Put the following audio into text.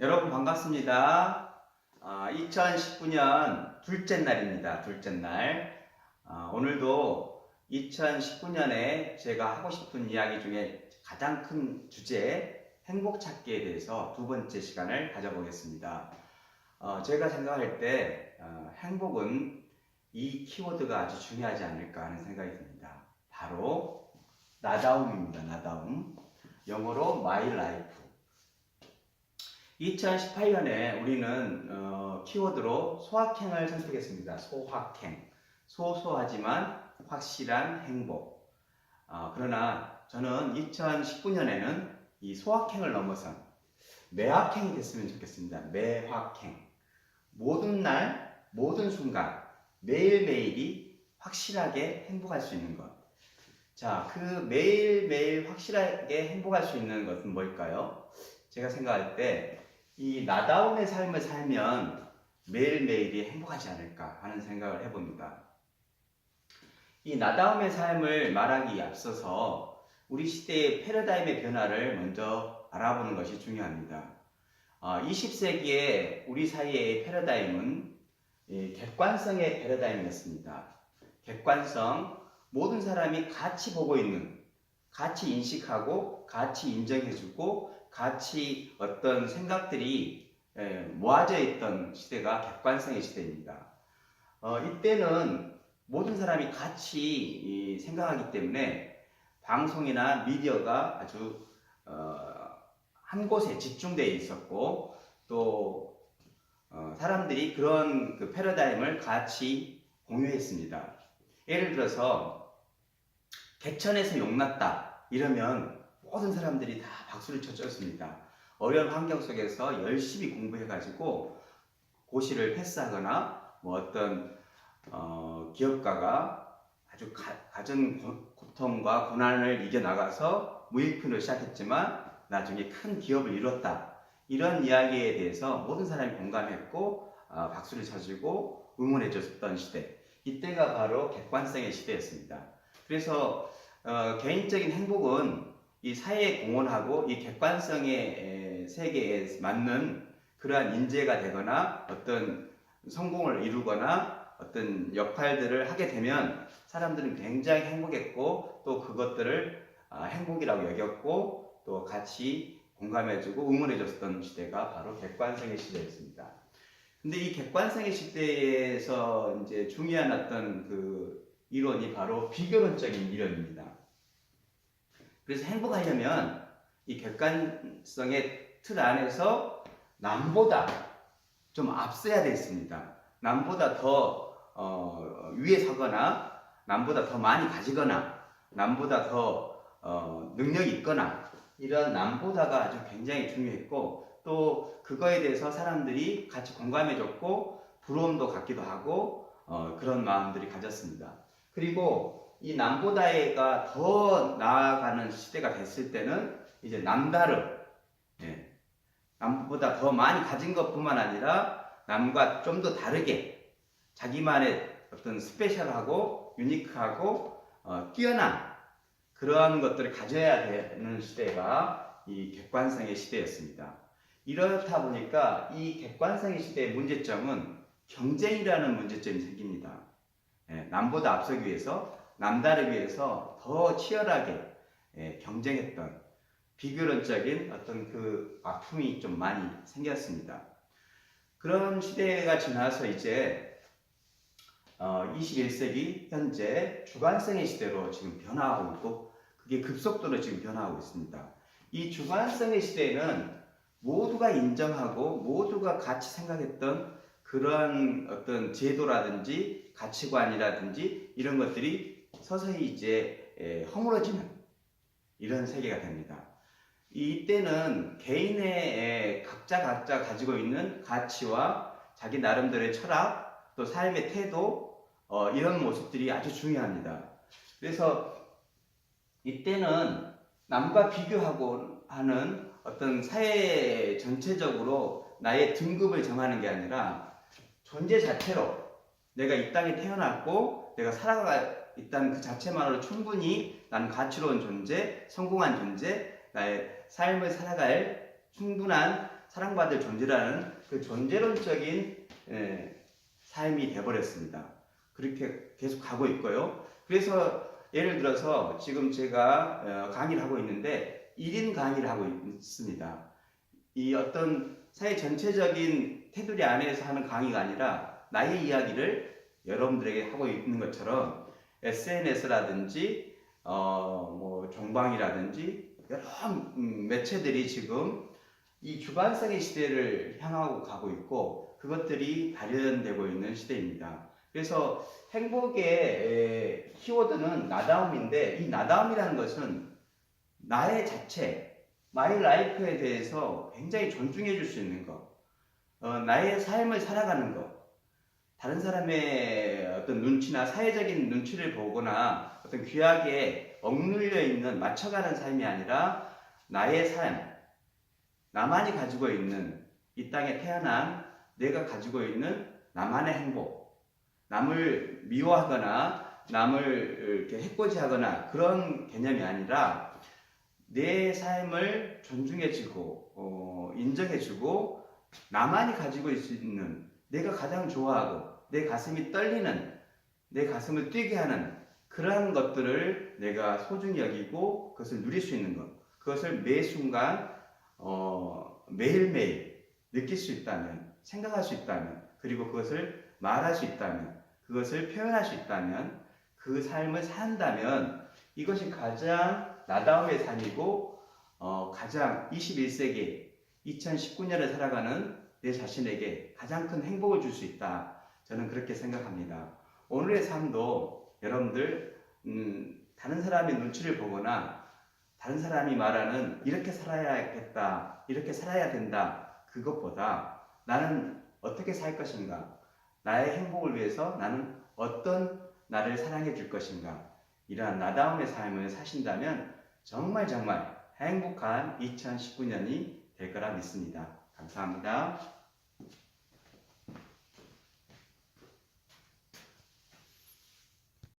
여러분 반갑습니다. 2019년 둘째 날입니다. 둘째 날. 아, 오늘도 2019년에 제가 하고 싶은 이야기 중에 가장 큰 주제 행복 찾기에 대해서 두 번째 시간을 가져보겠습니다. 어, 제가 생각할 때 어, 행복은 이 키워드가 아주 중요하지 않을까 하는 생각이 듭니다. 바로 나다움입니다. 나다움. 영어로 my life. 2018년에 우리는 어, 키워드로 소확행을 선택했습니다. 소확행. 소소하지만 확실한 행복. 어, 그러나 저는 2019년에는 이 소확행을 넘어선 매확행이 됐으면 좋겠습니다. 매확행. 모든 날, 모든 순간, 매일매일이 확실하게 행복할 수 있는 것. 자, 그 매일매일 확실하게 행복할 수 있는 것은 뭘까요? 제가 생각할 때 이 나다움의 삶을 살면 매일매일이 행복하지 않을까 하는 생각을 해봅니다. 이 나다움의 삶을 말하기 앞서서 우리 시대의 패러다임의 변화를 먼저 알아보는 것이 중요합니다. 20세기에 우리 사이의 패러다임은 객관성의 패러다임이었습니다. 객관성, 모든 사람이 같이 보고 있는, 같이 인식하고, 같이 인정해주고, 같이 어떤 생각들이 모아져 있던 시대가 객관성의 시대입니다. 어, 이때는 모든 사람이 같이 생각하기 때문에 방송이나 미디어가 아주 어, 한 곳에 집중되어 있었고 또 어, 사람들이 그런 그 패러다임을 같이 공유했습니다. 예를 들어서 개천에서 용났다 이러면 모든 사람들이 다 박수를 쳐줬습니다. 어려운 환경 속에서 열심히 공부해가지고 고시를 패스하거나 뭐 어떤 어, 기업가가 아주 가, 진 고통과 고난을 이겨나가서 무일푼을 시작했지만 나중에 큰 기업을 이뤘다. 이런 이야기에 대해서 모든 사람이 공감했고 어, 박수를 쳐주고 응원해 줬던 시대. 이때가 바로 객관성의 시대였습니다. 그래서 어, 개인적인 행복은 이 사회에 공헌하고 이 객관성의 세계에 맞는 그러한 인재가 되거나 어떤 성공을 이루거나 어떤 역할들을 하게 되면 사람들은 굉장히 행복했고 또 그것들을 아, 행복이라고 여겼고 또 같이 공감해주고 응원해줬던 시대가 바로 객관성의 시대였습니다. 근데 이 객관성의 시대에서 이제 중요한 어떤 그 이론이 바로 비교론적인 이론입니다. 그래서 행복하려면 이 객관성의 틀 안에서 남보다 좀 앞서야 됐습니다. 남보다 더 어, 위에 서거나 남보다 더 많이 가지거나 남보다 더 어, 능력이 있거나 이런 남보다가 아주 굉장히 중요했고 또 그거에 대해서 사람들이 같이 공감해줬고 부러움도 갖기도 하고 어, 그런 마음들이 가졌습니다. 그리고 이 남보다가 더 나아가는 시대가 됐을 때는 이제 남다름, 예. 남보다 더 많이 가진 것뿐만 아니라 남과 좀 더 다르게 자기만의 어떤 스페셜하고 유니크하고 어, 뛰어난 그러한 것들을 가져야 되는 시대가 이 객관성의 시대였습니다. 이렇다 보니까 이 객관성의 시대의 문제점은 경쟁이라는 문제점이 생깁니다. 예, 남보다 앞서기 위해서 남다르기 위해서 더 치열하게 예, 경쟁했던 비교론적인 어떤 그 아픔이 좀 많이 생겼습니다. 그런 시대가 지나서 이제 어, 21세기 현재 주관성의 시대로 지금 변화하고 있고 그게 급속도로 지금 변화하고 있습니다. 이 주관성의 시대에는 모두가 인정하고 모두가 같이 생각했던 그런 어떤 제도라든지 가치관이라든지 이런 것들이 서서히 이제 허물어지는 이런 세계가 됩니다. 이때는 개인의 각자 각자 가지고 있는 가치와 자기 나름대로의 철학 또 삶의 태도 어, 이런 모습들이 아주 중요합니다. 그래서 이때는 남과 비교하고 하는 어떤 사회 전체적으로 나의 등급을 정하는 게 아니라 존재 자체로 내가 이 땅에 태어났고 내가 살아가 일단 그 자체만으로 충분히 나는 가치로운 존재, 성공한 존재, 나의 삶을 살아갈 충분한 사랑받을 존재라는 그 존재론적인 예, 삶이 돼버렸습니다. 그렇게 계속 가고 있고요. 그래서 예를 들어서 지금 제가 어, 강의를 하고 있는데 1인 강의를 하고 있습니다. 이 어떤 사회 전체적인 테두리 안에서 하는 강의가 아니라 나의 이야기를 여러분들에게 하고 있는 것처럼 SNS라든지 어, 뭐 종방이라든지 여러 음, 매체들이 지금 이 주관성의 시대를 향하고 가고 있고 그것들이 발현되고 있는 시대입니다. 그래서 행복의 에, 키워드는 나다움인데 이 나다움이라는 것은 나의 자체, 마이 라이프에 대해서 굉장히 존중해 줄 수 있는 것, 어, 나의 삶을 살아가는 것, 다른 사람의 어떤 눈치나 사회적인 눈치를 보거나 어떤 귀하게 억눌려 있는 맞춰가는 삶이 아니라 나의 삶, 나만이 가지고 있는 이 땅에 태어난 내가 가지고 있는 나만의 행복, 남을 미워하거나 남을 이렇게 해코지하거나 그런 개념이 아니라 내 삶을 존중해주고 어, 인정해주고 나만이 가지고 있는 내가 가장 좋아하고 내 가슴이 떨리는 내 가슴을 뛰게 하는 그러한 것들을 내가 소중히 여기고 그것을 누릴 수 있는 것 그것을 매 순간 어, 매일매일 느낄 수 있다면 생각할 수 있다면 그리고 그것을 말할 수 있다면 그것을 표현할 수 있다면 그 삶을 산다면 이것이 가장 나다움의 삶이고 어, 가장 21세기 2019년을 살아가는 내 자신에게 가장 큰 행복을 줄 수 있다. 저는 그렇게 생각합니다. 오늘의 삶도 여러분들 음, 다른 사람의 눈치를 보거나 다른 사람이 말하는 이렇게 살아야겠다, 이렇게 살아야 된다 그것보다 나는 어떻게 살 것인가, 나의 행복을 위해서 나는 어떤 나를 사랑해 줄 것인가 이러한 나다움의 삶을 사신다면 정말 정말 행복한 2019년이 될 거라 믿습니다. 감사합니다.